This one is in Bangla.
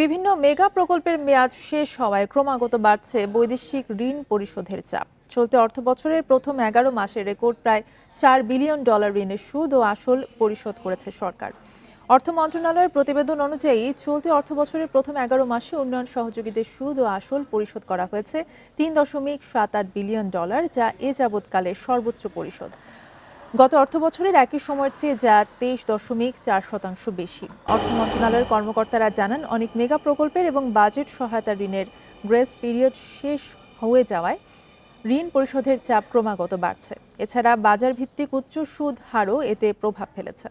বিভিন্ন মেগা প্রকল্পের মেয়াদ শেষ হওয়ায় ক্রমাগত বাড়ছে বৈদেশিক ঋণ পরিশোধের চাপ। চলতি অর্থবছরের প্রথম এগারো মাসে রেকর্ড প্রায় চার বিলিয়ন ডলার ঋণের সুদ ও আসল পরিশোধ করেছে সরকার। অর্থ মন্ত্রণালয়ের প্রতিবেদন অনুযায়ী, চলতি অর্থবছরের প্রথম এগারো মাসে উন্নয়ন সহযোগীদের সুদ ও আসল পরিশোধ করা হয়েছে তিন দশমিক সাত আট বিলিয়ন ডলার, যা এ যাবৎকালের সর্বোচ্চ পরিশোধ। গত অর্থ বছরের একই সময়ের চেয়ে যা তেইশ দশমিক চার শতাংশ বেশি। অর্থ মন্ত্রণালয়ের কর্মকর্তারা জানান, অনেক মেগা প্রকল্পের এবং বাজেট সহায়তা ঋণের গ্রেস পিরিয়ড শেষ হয়ে যাওয়ায় ঋণ পরিশোধের চাপ ক্রমাগত বাড়ছে। এছাড়া বাজার ভিত্তিক উচ্চ সুদ হারও এতে প্রভাব ফেলেছে।